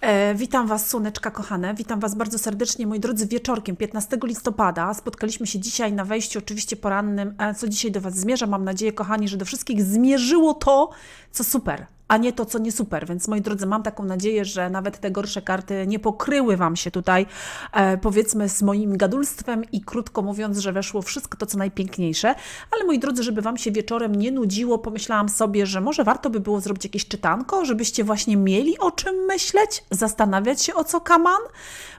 E, witam Was, słoneczka kochane. Witam Was bardzo serdecznie, moi drodzy, wieczorkiem 15 listopada. Spotkaliśmy się dzisiaj na wejściu, oczywiście porannym. E, co dzisiaj do Was zmierza? Mam nadzieję, kochani, że do wszystkich zmierzyło to, co super, a nie to, co nie super. Więc moi drodzy, mam taką nadzieję, że nawet te gorsze karty nie pokryły Wam się tutaj, e, powiedzmy, z moim gadulstwem i krótko mówiąc, że weszło wszystko to, co najpiękniejsze. Ale moi drodzy, żeby Wam się wieczorem nie nudziło, pomyślałam sobie, że może warto by było zrobić jakieś czytanko, żebyście właśnie mieli o czym myśleć, zastanawiać się o co kaman,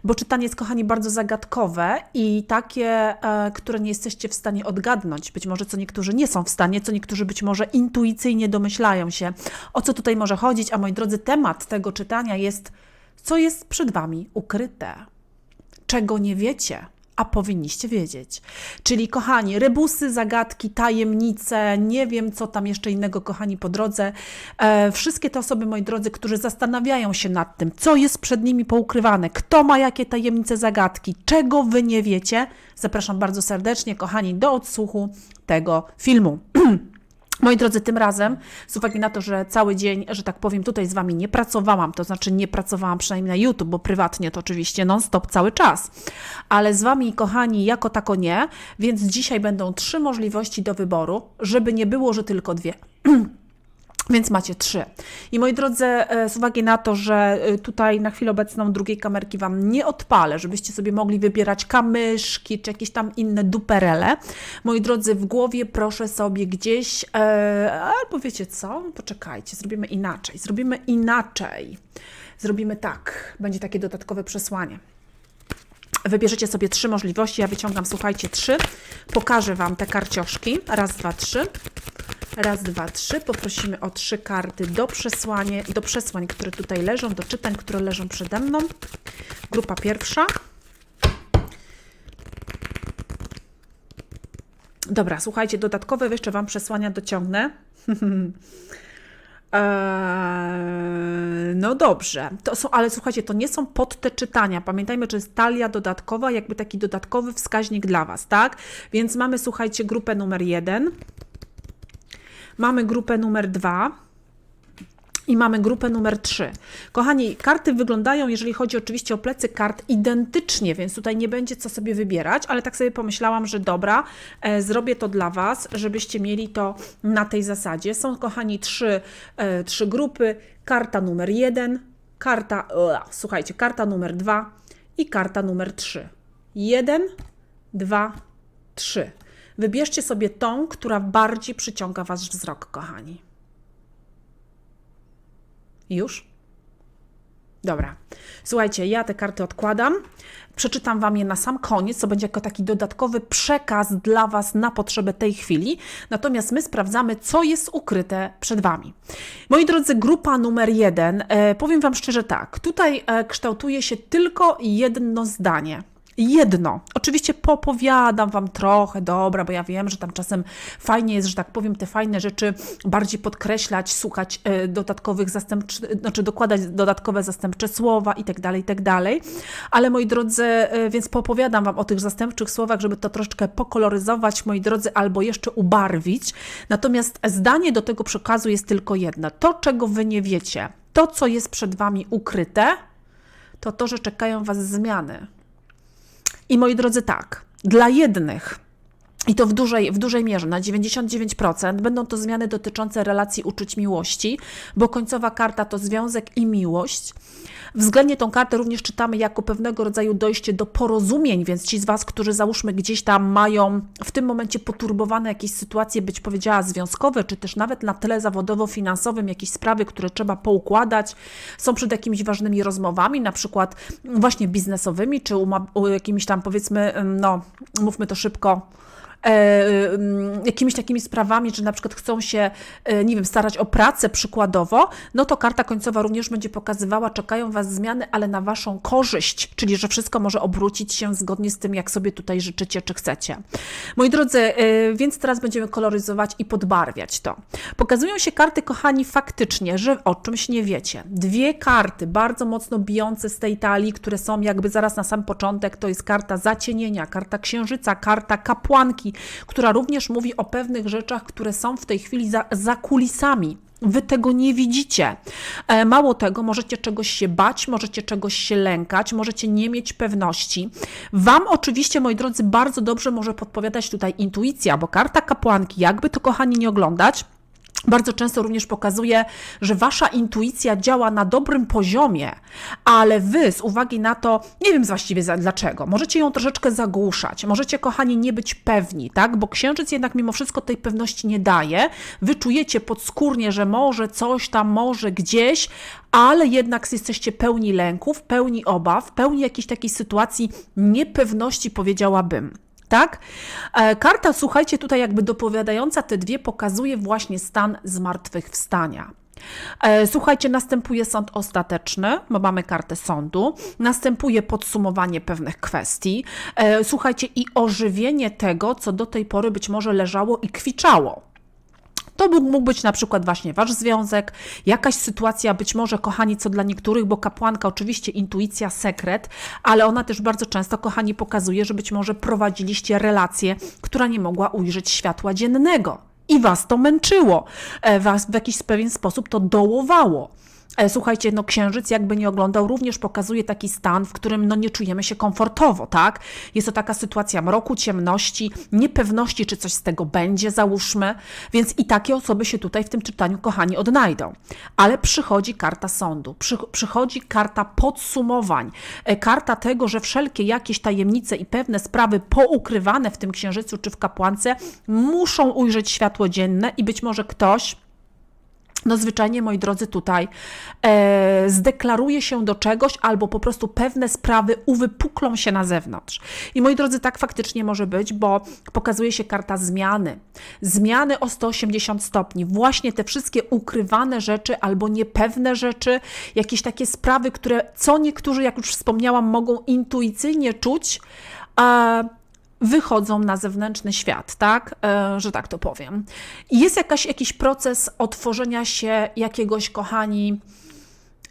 bo czytanie jest, kochani, bardzo zagadkowe i takie, e, które nie jesteście w stanie odgadnąć. Być może co niektórzy nie są w stanie, co niektórzy być może intuicyjnie domyślają się, o co tutaj może chodzić. A moi drodzy, temat tego czytania jest, co jest przed Wami ukryte, czego nie wiecie a powinniście wiedzieć. Czyli, kochani, rebusy, zagadki, tajemnice, nie wiem, co tam jeszcze innego, kochani, po drodze. E, wszystkie te osoby, moi drodzy, którzy zastanawiają się nad tym, co jest przed nimi poukrywane, kto ma jakie tajemnice, zagadki, czego wy nie wiecie, zapraszam bardzo serdecznie, kochani, do odsłuchu tego filmu. Moi drodzy, tym razem, z uwagi na to, że cały dzień, że tak powiem, tutaj z Wami nie pracowałam, to znaczy nie pracowałam przynajmniej na YouTube, bo prywatnie to oczywiście non-stop cały czas, ale z Wami, kochani, jako tako nie, więc dzisiaj będą trzy możliwości do wyboru, żeby nie było, że tylko dwie. Więc macie trzy. I moi drodzy, e, z uwagi na to, że e, tutaj na chwilę obecną drugiej kamerki Wam nie odpalę, żebyście sobie mogli wybierać kamyszki czy jakieś tam inne duperele, moi drodzy, w głowie proszę sobie gdzieś, e, albo wiecie co, poczekajcie, zrobimy inaczej, zrobimy inaczej. Zrobimy tak, będzie takie dodatkowe przesłanie. Wybierzecie sobie trzy możliwości, ja wyciągam, słuchajcie, trzy. Pokażę Wam te karcioszki. Raz, dwa, trzy. Raz, dwa, trzy. Poprosimy o trzy karty do, przesłanie, do przesłań, które tutaj leżą, do czytań, które leżą przede mną. Grupa pierwsza. Dobra, słuchajcie, dodatkowe jeszcze Wam przesłania dociągnę. Eee, no dobrze, to są, ale słuchajcie, to nie są pod te czytania. Pamiętajmy, że jest talia dodatkowa, jakby taki dodatkowy wskaźnik dla Was, tak? Więc mamy, słuchajcie, grupę numer jeden, mamy grupę numer dwa i mamy grupę numer 3. Kochani, karty wyglądają, jeżeli chodzi oczywiście o plecy kart, identycznie, więc tutaj nie będzie co sobie wybierać, ale tak sobie pomyślałam, że dobra, e, zrobię to dla Was, żebyście mieli to na tej zasadzie. Są, kochani, trzy, e, trzy grupy. Karta numer 1, karta, słuchajcie, karta numer 2 i karta numer 3. 1, 2, 3. Wybierzcie sobie tą, która bardziej przyciąga Wasz wzrok, kochani. Już? Dobra. Słuchajcie, ja te karty odkładam. Przeczytam Wam je na sam koniec, co będzie jako taki dodatkowy przekaz dla Was na potrzebę tej chwili. Natomiast my sprawdzamy, co jest ukryte przed Wami. Moi drodzy, grupa numer jeden. E, powiem Wam szczerze tak. Tutaj e, kształtuje się tylko jedno zdanie jedno. Oczywiście popowiadam Wam trochę, dobra, bo ja wiem, że tam czasem fajnie jest, że tak powiem, te fajne rzeczy bardziej podkreślać, słuchać e, dodatkowych zastępczych, znaczy dokładać dodatkowe zastępcze słowa i tak dalej, i tak. Ale moi drodzy, e, więc popowiadam Wam o tych zastępczych słowach, żeby to troszeczkę pokoloryzować, moi drodzy, albo jeszcze ubarwić. Natomiast zdanie do tego przekazu jest tylko jedno. To, czego Wy nie wiecie, to, co jest przed Wami ukryte, to to, że czekają Was zmiany i moi drodzy, tak, dla jednych i to w dużej, w dużej mierze, na 99%, będą to zmiany dotyczące relacji uczuć miłości, bo końcowa karta to związek i miłość. Względnie tą kartę również czytamy jako pewnego rodzaju dojście do porozumień, więc ci z Was, którzy załóżmy gdzieś tam mają w tym momencie poturbowane jakieś sytuacje, być powiedziała związkowe, czy też nawet na tle zawodowo-finansowym, jakieś sprawy, które trzeba poukładać, są przed jakimiś ważnymi rozmowami, na przykład właśnie biznesowymi, czy jakimiś tam powiedzmy, no mówmy to szybko, jakimiś takimi sprawami, że na przykład chcą się, e, nie wiem, starać o pracę przykładowo, no to karta końcowa również będzie pokazywała, czekają Was zmiany, ale na Waszą korzyść, czyli że wszystko może obrócić się zgodnie z tym, jak sobie tutaj życzycie, czy chcecie. Moi drodzy, e, więc teraz będziemy koloryzować i podbarwiać to. Pokazują się karty, kochani, faktycznie, że o czymś nie wiecie. Dwie karty bardzo mocno bijące z tej talii, które są jakby zaraz na sam początek, to jest karta zacienienia, karta księżyca, karta kapłanki, która również mówi o pewnych rzeczach, które są w tej chwili za, za kulisami Wy tego nie widzicie. E, mało tego, możecie czegoś się bać, możecie czegoś się lękać, możecie nie mieć pewności. Wam oczywiście, moi drodzy, bardzo dobrze może podpowiadać tutaj intuicja, bo karta kapłanki, jakby to kochani nie oglądać, bardzo często również pokazuje, że wasza intuicja działa na dobrym poziomie, ale wy z uwagi na to, nie wiem właściwie dlaczego, możecie ją troszeczkę zagłuszać, możecie, kochani, nie być pewni, tak? Bo księżyc jednak mimo wszystko tej pewności nie daje. Wy czujecie podskórnie, że może coś tam, może gdzieś, ale jednak jesteście pełni lęków, pełni obaw, pełni jakiejś takiej sytuacji niepewności, powiedziałabym tak? E, karta, słuchajcie, tutaj jakby dopowiadająca te dwie pokazuje właśnie stan zmartwychwstania. E, słuchajcie, następuje sąd ostateczny, bo mamy kartę sądu, następuje podsumowanie pewnych kwestii, e, słuchajcie, i ożywienie tego, co do tej pory być może leżało i kwiczało. To mógł być na przykład właśnie wasz związek, jakaś sytuacja, być może, kochani, co dla niektórych, bo kapłanka oczywiście intuicja, sekret, ale ona też bardzo często, kochani, pokazuje, że być może prowadziliście relację, która nie mogła ujrzeć światła dziennego. I was to męczyło, e, was w jakiś pewien sposób to dołowało. E, słuchajcie, no księżyc jakby nie oglądał, również pokazuje taki stan, w którym no nie czujemy się komfortowo, tak? Jest to taka sytuacja mroku, ciemności, niepewności, czy coś z tego będzie, załóżmy, więc i takie osoby się tutaj w tym czytaniu, kochani, odnajdą. Ale przychodzi karta sądu, przy, przychodzi karta podsumowań, e, karta tego, że wszelkie jakieś tajemnice i pewne sprawy poukrywane w tym księżycu czy w kapłance muszą ujrzeć światło dzienne i być może ktoś no zwyczajnie, moi drodzy, tutaj e, zdeklaruje się do czegoś, albo po prostu pewne sprawy uwypuklą się na zewnątrz. I moi drodzy, tak faktycznie może być, bo pokazuje się karta zmiany. Zmiany o 180 stopni. Właśnie te wszystkie ukrywane rzeczy albo niepewne rzeczy, jakieś takie sprawy, które co niektórzy, jak już wspomniałam, mogą intuicyjnie czuć. E, wychodzą na zewnętrzny świat, tak, e, że tak to powiem. jest jakaś, jakiś proces otworzenia się jakiegoś, kochani,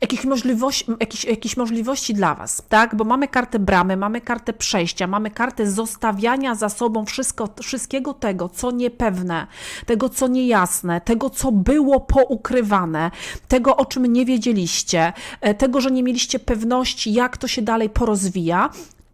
jakichś możliwości, jakich, jakichś możliwości dla Was, tak? Bo mamy kartę bramy, mamy kartę przejścia, mamy kartę zostawiania za sobą wszystko, wszystkiego tego, co niepewne, tego, co niejasne, tego, co było poukrywane, tego, o czym nie wiedzieliście, e, tego, że nie mieliście pewności, jak to się dalej porozwija,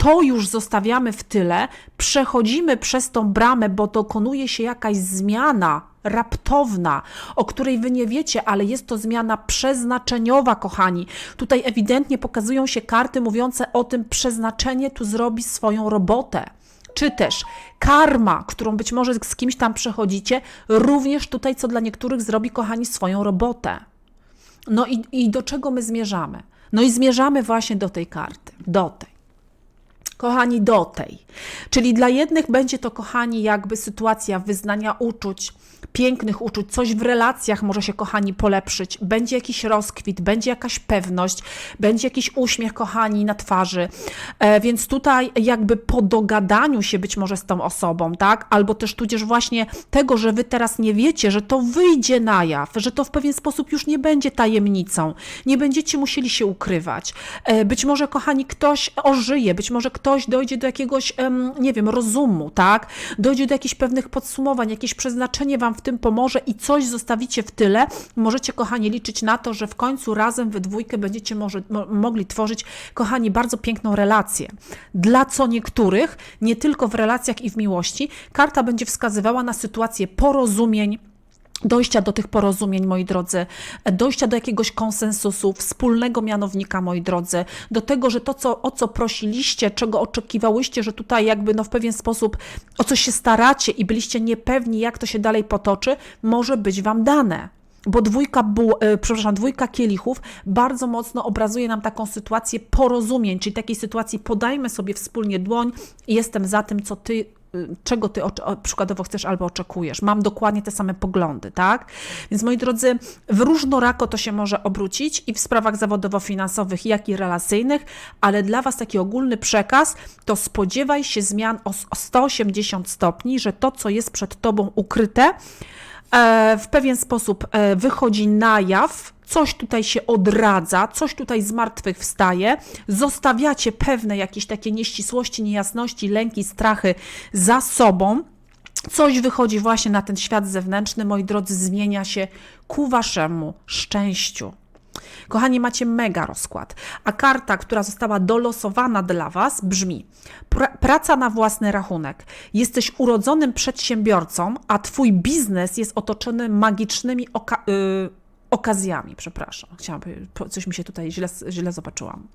to już zostawiamy w tyle, przechodzimy przez tą bramę, bo dokonuje się jakaś zmiana raptowna, o której wy nie wiecie, ale jest to zmiana przeznaczeniowa, kochani. Tutaj ewidentnie pokazują się karty mówiące o tym, przeznaczenie tu zrobi swoją robotę czy też karma, którą być może z kimś tam przechodzicie, również tutaj, co dla niektórych zrobi, kochani, swoją robotę. No i, i do czego my zmierzamy? No i zmierzamy właśnie do tej karty, do tej kochani, do tej. Czyli dla jednych będzie to, kochani, jakby sytuacja wyznania uczuć, pięknych uczuć, coś w relacjach może się, kochani, polepszyć, będzie jakiś rozkwit, będzie jakaś pewność, będzie jakiś uśmiech, kochani, na twarzy. E, więc tutaj jakby po dogadaniu się być może z tą osobą, tak? Albo też tudzież właśnie tego, że wy teraz nie wiecie, że to wyjdzie na jaw, że to w pewien sposób już nie będzie tajemnicą, nie będziecie musieli się ukrywać. E, być może, kochani, ktoś ożyje, być może ktoś dojdzie do jakiegoś, nie wiem, rozumu, tak? Dojdzie do jakichś pewnych podsumowań, jakieś przeznaczenie wam w tym pomoże i coś zostawicie w tyle, możecie, kochani, liczyć na to, że w końcu razem we dwójkę będziecie może, mo mogli tworzyć, kochani, bardzo piękną relację. Dla co niektórych, nie tylko w relacjach i w miłości, karta będzie wskazywała na sytuację porozumień, dojścia do tych porozumień, moi drodzy, dojścia do jakiegoś konsensusu, wspólnego mianownika, moi drodzy, do tego, że to, co, o co prosiliście, czego oczekiwałyście, że tutaj jakby no w pewien sposób o co się staracie i byliście niepewni, jak to się dalej potoczy, może być Wam dane. Bo dwójka, bu, e, przepraszam, dwójka kielichów bardzo mocno obrazuje nam taką sytuację porozumień, czyli takiej sytuacji podajmy sobie wspólnie dłoń jestem za tym, co ty czego ty przykładowo chcesz albo oczekujesz. Mam dokładnie te same poglądy, tak? Więc moi drodzy, w różnorako to się może obrócić i w sprawach zawodowo-finansowych, jak i relacyjnych, ale dla Was taki ogólny przekaz to spodziewaj się zmian o 180 stopni, że to, co jest przed Tobą ukryte, w pewien sposób e, wychodzi na jaw, coś tutaj się odradza, coś tutaj z martwych wstaje, zostawiacie pewne jakieś takie nieścisłości, niejasności, lęki, strachy za sobą. Coś wychodzi właśnie na ten świat zewnętrzny, moi drodzy, zmienia się ku waszemu szczęściu. Kochani, macie mega rozkład. A karta, która została dolosowana dla Was, brzmi: pra praca na własny rachunek. Jesteś urodzonym przedsiębiorcą, a Twój biznes jest otoczony magicznymi oka- y okazjami, przepraszam. Chciałabym, coś mi się tutaj źle, źle zobaczyłam.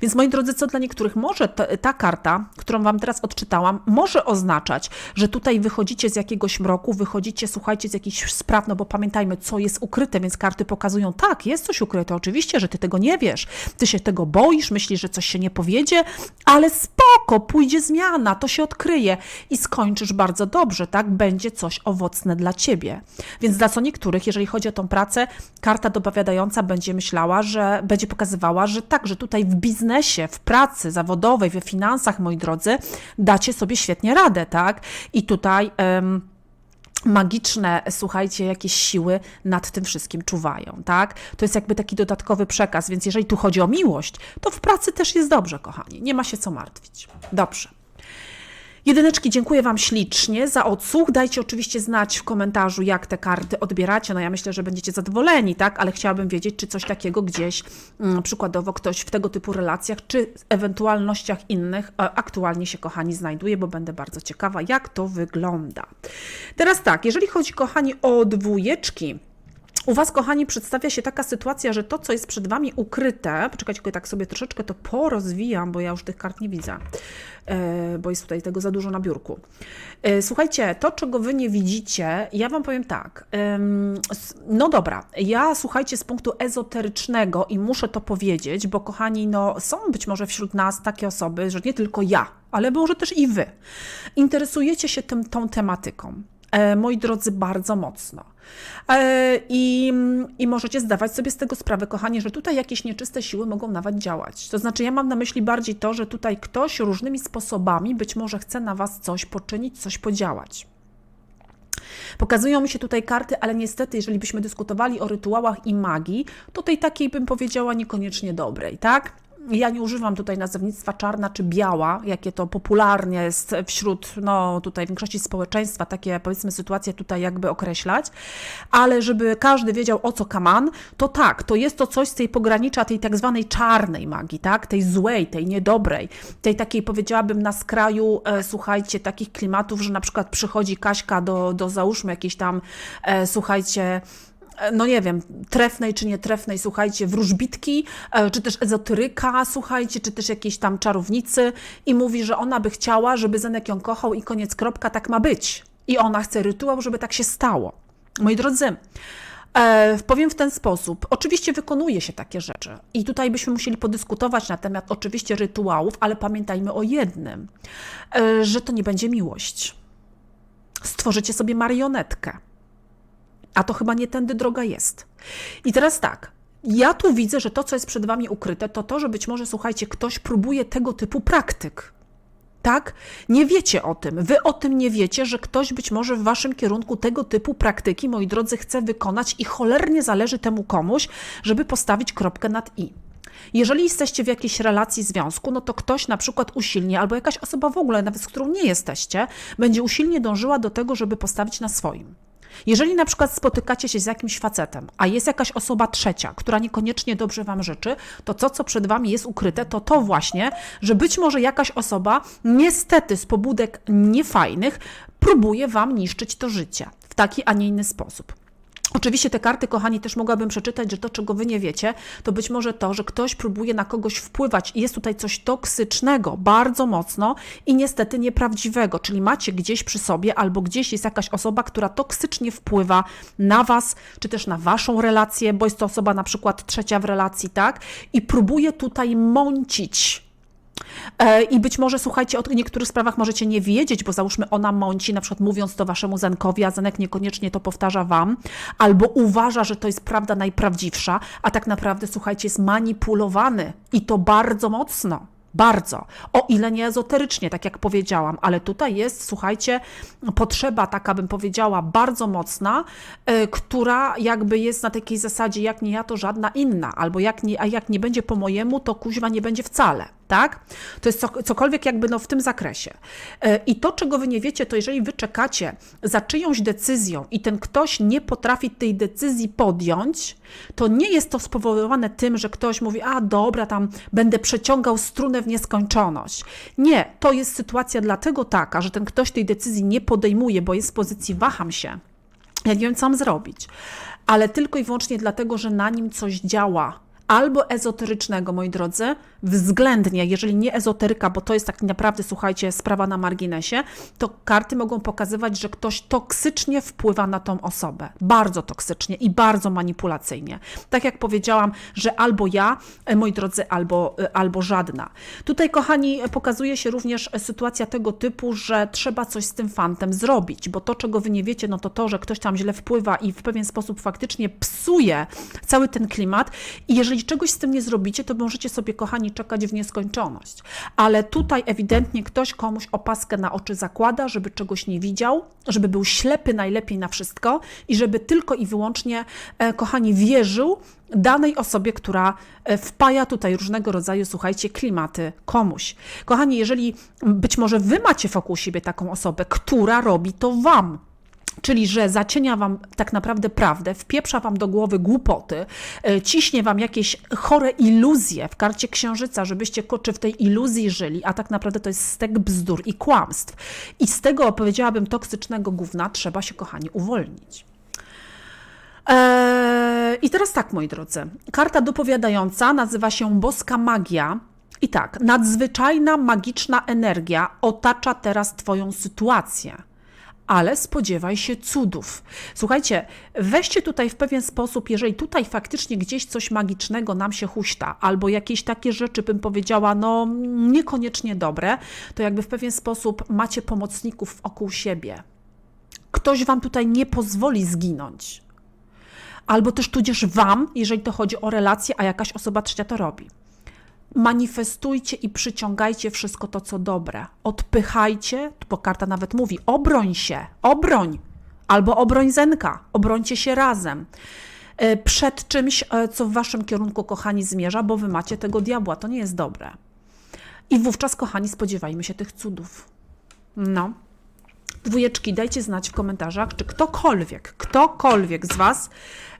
Więc moi drodzy, co dla niektórych może ta, ta karta, którą wam teraz odczytałam, może oznaczać, że tutaj wychodzicie z jakiegoś mroku, wychodzicie, słuchajcie, z jakichś spraw, no bo pamiętajmy, co jest ukryte, więc karty pokazują, tak, jest coś ukryte, oczywiście, że ty tego nie wiesz, ty się tego boisz, myślisz, że coś się nie powiedzie, ale spoko, pójdzie zmiana, to się odkryje i skończysz bardzo dobrze, tak, będzie coś owocne dla ciebie. Więc dla co niektórych, jeżeli chodzi o tą pracę, karta dopowiadająca będzie myślała, że będzie pokazywała, że tak, że tutaj w biznesie, w pracy zawodowej, we finansach, moi drodzy, dacie sobie świetnie radę, tak? I tutaj. Magiczne, słuchajcie, jakieś siły nad tym wszystkim czuwają, tak? To jest jakby taki dodatkowy przekaz, więc jeżeli tu chodzi o miłość, to w pracy też jest dobrze, kochani. Nie ma się co martwić. Dobrze. Jedyneczki, dziękuję Wam ślicznie za odsłuch. Dajcie oczywiście znać w komentarzu, jak te karty odbieracie. No ja myślę, że będziecie zadowoleni, tak? Ale chciałabym wiedzieć, czy coś takiego gdzieś, mm, przykładowo ktoś w tego typu relacjach, czy ewentualnościach innych e, aktualnie się, kochani, znajduje, bo będę bardzo ciekawa, jak to wygląda. Teraz tak, jeżeli chodzi, kochani, o dwójeczki, u Was, kochani, przedstawia się taka sytuacja, że to, co jest przed Wami ukryte, poczekajcie, tylko tak sobie troszeczkę to porozwijam, bo ja już tych kart nie widzę, e, bo jest tutaj tego za dużo na biurku. E, słuchajcie, to, czego Wy nie widzicie, ja Wam powiem tak, no dobra, ja słuchajcie z punktu ezoterycznego i muszę to powiedzieć, bo kochani, no są być może wśród nas takie osoby, że nie tylko ja, ale może też i Wy, interesujecie się tym, tą tematyką. E, moi drodzy, bardzo mocno. E, I, I możecie zdawać sobie z tego sprawę, kochani, że tutaj jakieś nieczyste siły mogą nawet działać. To znaczy, ja mam na myśli bardziej to, że tutaj ktoś różnymi sposobami być może chce na Was coś poczynić, coś podziałać. Pokazują mi się tutaj karty, ale niestety, jeżeli byśmy dyskutowali o rytuałach i magii, to tej takiej bym powiedziała niekoniecznie dobrej, tak? Ja nie używam tutaj nazewnictwa czarna czy biała, jakie to popularnie jest wśród, no tutaj większości społeczeństwa, takie powiedzmy sytuacje tutaj jakby określać, ale żeby każdy wiedział o co kaman, to tak, to jest to coś z tej pogranicza tej tak zwanej czarnej magii, tak, tej złej, tej niedobrej, tej takiej powiedziałabym na skraju, e, słuchajcie, takich klimatów, że na przykład przychodzi Kaśka do, do załóżmy jakiejś tam, e, słuchajcie, no nie wiem, trefnej czy nietrefnej, słuchajcie, wróżbitki, e, czy też ezoteryka, słuchajcie, czy też jakiejś tam czarownicy i mówi, że ona by chciała, żeby Zenek ją kochał i koniec kropka, tak ma być. I ona chce rytuał, żeby tak się stało. Moi drodzy, E, powiem w ten sposób. Oczywiście wykonuje się takie rzeczy i tutaj byśmy musieli podyskutować na temat oczywiście rytuałów, ale pamiętajmy o jednym, e, że to nie będzie miłość. Stworzycie sobie marionetkę. A to chyba nie tędy droga jest. I teraz tak. Ja tu widzę, że to, co jest przed Wami ukryte, to to, że być może, słuchajcie, ktoś próbuje tego typu praktyk. Tak? Nie wiecie o tym. Wy o tym nie wiecie, że ktoś być może w waszym kierunku tego typu praktyki, moi drodzy, chce wykonać i cholernie zależy temu komuś, żeby postawić kropkę nad i. Jeżeli jesteście w jakiejś relacji, związku, no to ktoś na przykład usilnie, albo jakaś osoba w ogóle, nawet z którą nie jesteście, będzie usilnie dążyła do tego, żeby postawić na swoim. Jeżeli na przykład spotykacie się z jakimś facetem, a jest jakaś osoba trzecia, która niekoniecznie dobrze Wam życzy, to to, co przed Wami jest ukryte, to to właśnie, że być może jakaś osoba niestety z pobudek niefajnych próbuje Wam niszczyć to życie w taki, a nie inny sposób. Oczywiście te karty, kochani, też mogłabym przeczytać, że to, czego wy nie wiecie, to być może to, że ktoś próbuje na kogoś wpływać i jest tutaj coś toksycznego, bardzo mocno i niestety nieprawdziwego, czyli macie gdzieś przy sobie albo gdzieś jest jakaś osoba, która toksycznie wpływa na was, czy też na waszą relację, bo jest to osoba na przykład trzecia w relacji, tak? I próbuje tutaj mącić I być może, słuchajcie, o niektórych sprawach możecie nie wiedzieć, bo załóżmy ona mąci, na przykład mówiąc to waszemu Zenkowi, a Zenek niekoniecznie to powtarza wam, albo uważa, że to jest prawda najprawdziwsza, a tak naprawdę, słuchajcie, jest manipulowany i to bardzo mocno. Bardzo. O ile nie ezoterycznie, tak jak powiedziałam, ale tutaj jest, słuchajcie, potrzeba taka, bym powiedziała, bardzo mocna, y, która jakby jest na takiej zasadzie, jak nie ja, to żadna inna, albo jak nie, a jak nie będzie po mojemu, to kuźwa nie będzie wcale. Tak? To jest co, cokolwiek jakby no w tym zakresie. E, I to, czego wy nie wiecie, to jeżeli wy czekacie za czyjąś decyzją i ten ktoś nie potrafi tej decyzji podjąć, to nie jest to spowodowane tym, że ktoś mówi, a dobra, tam będę przeciągał strunę w nieskończoność. Nie, to jest sytuacja dlatego taka, że ten ktoś tej decyzji nie podejmuje, bo jest w pozycji waham się. Ja nie wiem, co mam zrobić, ale tylko i wyłącznie dlatego, że na nim coś działa albo ezoterycznego, moi drodzy, względnie, jeżeli nie ezoteryka, bo to jest tak naprawdę, słuchajcie, sprawa na marginesie, to karty mogą pokazywać, że ktoś toksycznie wpływa na tą osobę. Bardzo toksycznie i bardzo manipulacyjnie. Tak jak powiedziałam, że albo ja, e, moi drodzy, albo, e, albo żadna. Tutaj, kochani, pokazuje się również sytuacja tego typu, że trzeba coś z tym fantem zrobić, bo to, czego wy nie wiecie, no to to, że ktoś tam źle wpływa i w pewien sposób faktycznie psuje cały ten klimat i jeżeli czegoś z tym nie zrobicie, to możecie sobie, kochani, czekać w nieskończoność. Ale tutaj ewidentnie ktoś komuś opaskę na oczy zakłada, żeby czegoś nie widział, żeby był ślepy najlepiej na wszystko i żeby tylko i wyłącznie, e, kochani, wierzył danej osobie, która e, wpaja tutaj różnego rodzaju, słuchajcie, klimaty komuś. Kochani, jeżeli być może wy macie wokół siebie taką osobę, która robi to wam, Czyli, że zacienia wam tak naprawdę prawdę, wpieprza wam do głowy głupoty, e, ciśnie wam jakieś chore iluzje w karcie księżyca, żebyście koczy w tej iluzji żyli, a tak naprawdę to jest stek bzdur i kłamstw. I z tego, opowiedziałabym, toksycznego gówna trzeba się, kochani, uwolnić. Eee, I teraz tak, moi drodzy. Karta dopowiadająca nazywa się Boska Magia. I tak, nadzwyczajna magiczna energia otacza teraz Twoją sytuację ale spodziewaj się cudów. Słuchajcie, weźcie tutaj w pewien sposób, jeżeli tutaj faktycznie gdzieś coś magicznego nam się huśta, albo jakieś takie rzeczy, bym powiedziała, no niekoniecznie dobre, to jakby w pewien sposób macie pomocników wokół siebie. Ktoś wam tutaj nie pozwoli zginąć. Albo też tudzież wam, jeżeli to chodzi o relacje, a jakaś osoba trzecia to robi manifestujcie i przyciągajcie wszystko to, co dobre. Odpychajcie, bo karta nawet mówi, obroń się, obroń, albo obroń zenka, obrońcie się razem e, przed czymś, e, co w waszym kierunku, kochani, zmierza, bo wy macie tego diabła. To nie jest dobre. I wówczas, kochani, spodziewajmy się tych cudów. No. Dwójeczki, dajcie znać w komentarzach, czy ktokolwiek, ktokolwiek z Was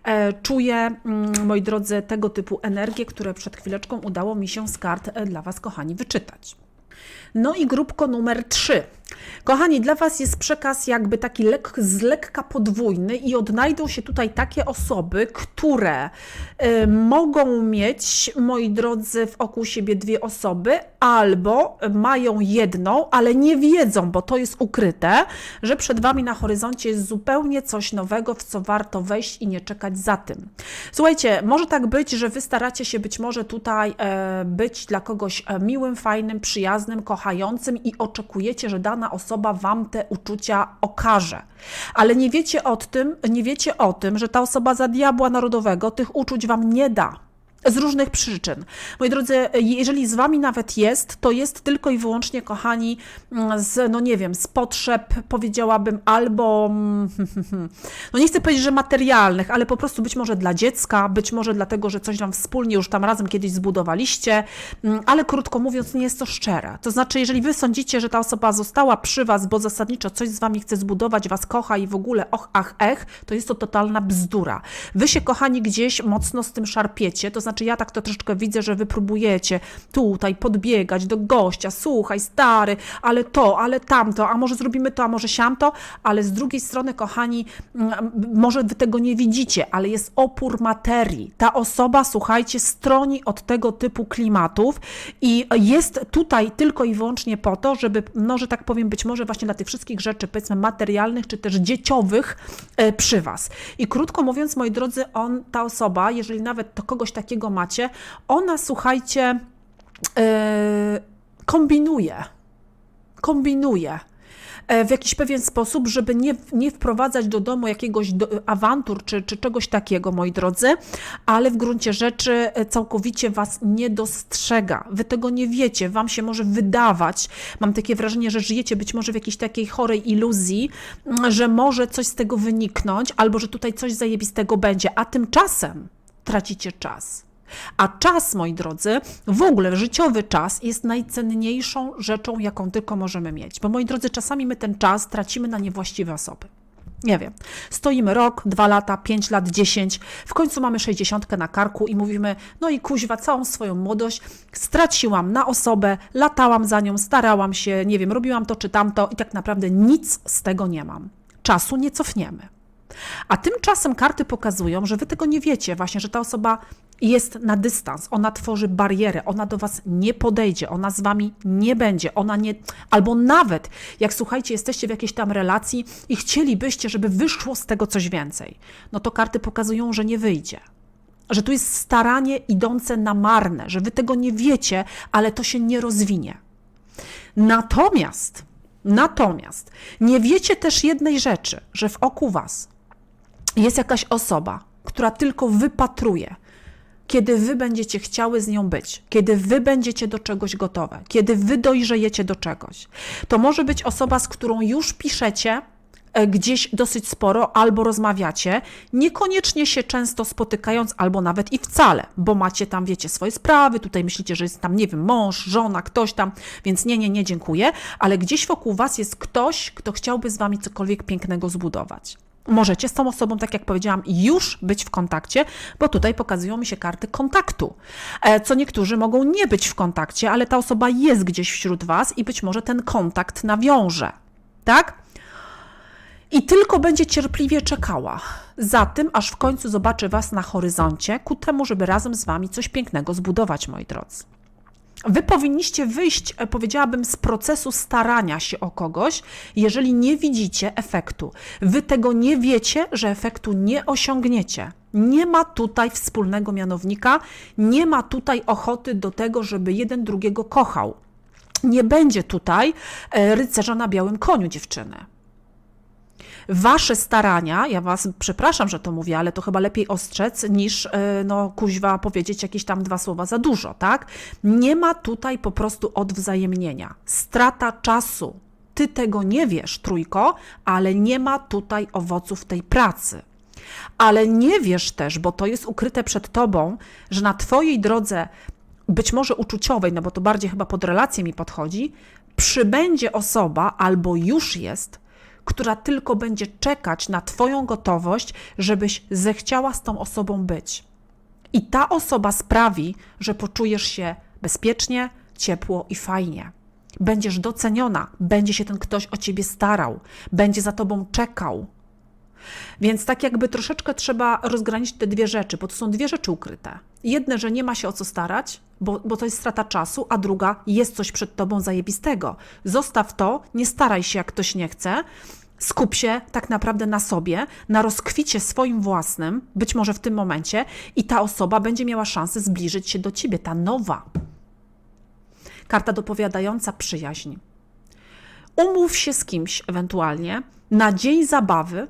e, czuje, mm, moi drodzy, tego typu energię, które przed chwileczką udało mi się z kart e, dla Was, kochani, wyczytać. No i grupko numer 3. Kochani, dla Was jest przekaz jakby taki lek, z lekka podwójny i odnajdą się tutaj takie osoby, które y, mogą mieć, moi drodzy, wokół siebie dwie osoby, albo mają jedną, ale nie wiedzą, bo to jest ukryte, że przed Wami na horyzoncie jest zupełnie coś nowego, w co warto wejść i nie czekać za tym. Słuchajcie, może tak być, że Wy staracie się być może tutaj e, być dla kogoś e, miłym, fajnym, przyjaznym, kochającym i oczekujecie, że dana osoba Wam te uczucia okaże. Ale nie wiecie o tym, nie wiecie o tym, że ta osoba za diabła narodowego tych uczuć Wam nie da. Z różnych przyczyn. Moi drodzy, jeżeli z wami nawet jest, to jest tylko i wyłącznie, kochani, z, no nie wiem, z potrzeb, powiedziałabym, albo, no nie chcę powiedzieć, że materialnych, ale po prostu być może dla dziecka, być może dlatego, że coś wam wspólnie już tam razem kiedyś zbudowaliście, mm, ale krótko mówiąc, nie jest to szczere. To znaczy, jeżeli wy sądzicie, że ta osoba została przy was, bo zasadniczo coś z wami chce zbudować, was kocha i w ogóle och, ach, ech, to jest to totalna bzdura. Wy się, kochani, gdzieś mocno z tym szarpiecie, to znaczy, znaczy ja tak to troszeczkę widzę, że wy próbujecie tutaj podbiegać do gościa, słuchaj, stary, ale to, ale tamto, a może zrobimy to, a może siamto, ale z drugiej strony, kochani, mm, może wy tego nie widzicie, ale jest opór materii. Ta osoba, słuchajcie, stroni od tego typu klimatów i jest tutaj tylko i wyłącznie po to, żeby, no, że tak powiem, być może właśnie dla tych wszystkich rzeczy, powiedzmy, materialnych czy też dzieciowych e, przy was. I krótko mówiąc, moi drodzy, on, ta osoba, jeżeli nawet to kogoś takiego macie, ona, słuchajcie, yy, kombinuje. Kombinuje e, w jakiś pewien sposób, żeby nie, nie wprowadzać do domu jakiegoś do, awantur czy, czy czegoś takiego, moi drodzy, ale w gruncie rzeczy e, całkowicie Was nie dostrzega. Wy tego nie wiecie, Wam się może wydawać. Mam takie wrażenie, że żyjecie być może w jakiejś takiej chorej iluzji, że może coś z tego wyniknąć, albo że tutaj coś zajebistego będzie, a tymczasem tracicie czas. A czas, moi drodzy, w ogóle życiowy czas jest najcenniejszą rzeczą, jaką tylko możemy mieć. Bo moi drodzy, czasami my ten czas tracimy na niewłaściwe osoby. Nie wiem, stoimy rok, dwa lata, pięć lat, dziesięć, w końcu mamy sześćdziesiątkę na karku i mówimy, no i kuźwa, całą swoją młodość straciłam na osobę, latałam za nią, starałam się, nie wiem, robiłam to czy tamto i tak naprawdę nic z tego nie mam. Czasu nie cofniemy. A tymczasem karty pokazują, że wy tego nie wiecie, właśnie, że ta osoba jest na dystans, ona tworzy barierę, ona do was nie podejdzie, ona z wami nie będzie, ona nie. Albo nawet jak słuchajcie, jesteście w jakiejś tam relacji i chcielibyście, żeby wyszło z tego coś więcej, no to karty pokazują, że nie wyjdzie. Że tu jest staranie idące na marne, że wy tego nie wiecie, ale to się nie rozwinie. Natomiast, natomiast nie wiecie też jednej rzeczy, że w oku was jest jakaś osoba, która tylko wypatruje, kiedy wy będziecie chciały z nią być, kiedy wy będziecie do czegoś gotowe, kiedy wy dojrzejecie do czegoś. To może być osoba, z którą już piszecie e, gdzieś dosyć sporo albo rozmawiacie, niekoniecznie się często spotykając, albo nawet i wcale, bo macie tam, wiecie, swoje sprawy, tutaj myślicie, że jest tam, nie wiem, mąż, żona, ktoś tam, więc nie, nie, nie, dziękuję, ale gdzieś wokół was jest ktoś, kto chciałby z wami cokolwiek pięknego zbudować. Możecie z tą osobą, tak jak powiedziałam, już być w kontakcie, bo tutaj pokazują mi się karty kontaktu. E, Co niektórzy mogą nie być w kontakcie, ale ta osoba jest gdzieś wśród Was i być może ten kontakt nawiąże. Tak? I tylko będzie cierpliwie czekała za tym, aż w końcu zobaczy Was na horyzoncie, ku temu, żeby razem z Wami coś pięknego zbudować, moi drodzy. Wy powinniście wyjść, e, powiedziałabym, z procesu starania się o kogoś, jeżeli nie widzicie efektu. Wy tego nie wiecie, że efektu nie osiągniecie. Nie ma tutaj wspólnego mianownika, nie ma tutaj ochoty do tego, żeby jeden drugiego kochał. Nie będzie tutaj e, rycerza na białym koniu, dziewczyny wasze starania, ja was przepraszam, że to mówię, ale to chyba lepiej ostrzec niż e, no kuźwa powiedzieć jakieś tam dwa słowa za dużo, tak? Nie ma tutaj po prostu odwzajemnienia. Strata czasu. Ty tego nie wiesz, trójko, ale nie ma tutaj owoców tej pracy. Ale nie wiesz też, bo to jest ukryte przed tobą, że na twojej drodze być może uczuciowej, no bo to bardziej chyba pod relację mi podchodzi, przybędzie osoba albo już jest, która tylko będzie czekać na Twoją gotowość, żebyś zechciała z tą osobą być. I ta osoba sprawi, że poczujesz się bezpiecznie, ciepło i fajnie. Będziesz doceniona, będzie się ten ktoś o ciebie starał, będzie za tobą czekał. Więc tak jakby troszeczkę trzeba rozgraniczyć te dwie rzeczy, bo to są dwie rzeczy ukryte. Jedne, że nie ma się o co starać, bo, bo to jest strata czasu, a druga, jest coś przed tobą zajebistego. Zostaw to, nie staraj się, jak ktoś nie chce. Skup się tak naprawdę na sobie, na rozkwicie swoim własnym, być może w tym momencie, i ta osoba będzie miała szansę zbliżyć się do ciebie, ta nowa. Karta dopowiadająca przyjaźń. Umów się z kimś ewentualnie na dzień zabawy,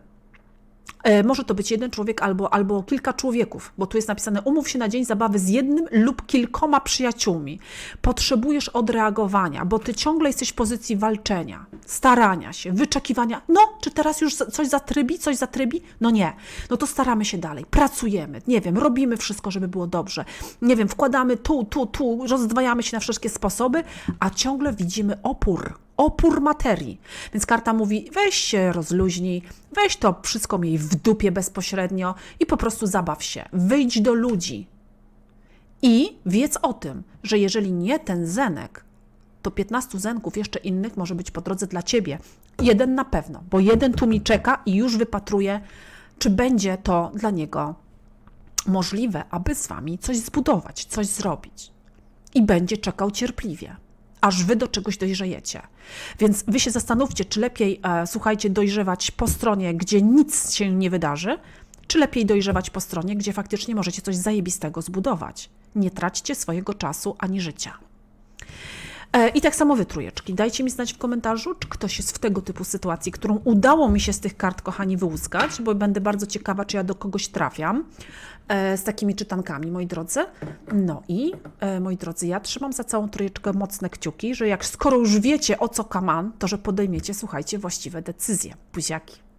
Może to być jeden człowiek albo, albo kilka człowieków, bo tu jest napisane: umów się na dzień zabawy z jednym lub kilkoma przyjaciółmi. Potrzebujesz odreagowania, bo ty ciągle jesteś w pozycji walczenia, starania się, wyczekiwania. No, czy teraz już coś zatrybi, coś zatrybi? No nie. No to staramy się dalej, pracujemy, nie wiem, robimy wszystko, żeby było dobrze. Nie wiem, wkładamy tu, tu, tu, rozdwajamy się na wszystkie sposoby, a ciągle widzimy opór opór materii. Więc karta mówi: weź się, rozluźnij, weź to wszystko miej w dupie bezpośrednio i po prostu zabaw się. Wyjdź do ludzi. I wiedz o tym, że jeżeli nie ten zenek, to 15 zenków jeszcze innych może być po drodze dla ciebie. Jeden na pewno, bo jeden tu mi czeka i już wypatruje, czy będzie to dla niego możliwe, aby z wami coś zbudować, coś zrobić. I będzie czekał cierpliwie aż wy do czegoś dojrzejecie. Więc wy się zastanówcie, czy lepiej, e, słuchajcie, dojrzewać po stronie, gdzie nic się nie wydarzy, czy lepiej dojrzewać po stronie, gdzie faktycznie możecie coś zajebistego zbudować. Nie traćcie swojego czasu ani życia. E, I tak samo wy, trójeczki. Dajcie mi znać w komentarzu, czy ktoś jest w tego typu sytuacji, którą udało mi się z tych kart, kochani, wyłuskać, bo będę bardzo ciekawa, czy ja do kogoś trafiam e, z takimi czytankami, moi drodzy. No i, e, moi drodzy, ja trzymam za całą trójeczkę mocne kciuki, że jak skoro już wiecie, o co kaman, to że podejmiecie, słuchajcie, właściwe decyzje. Buziaki.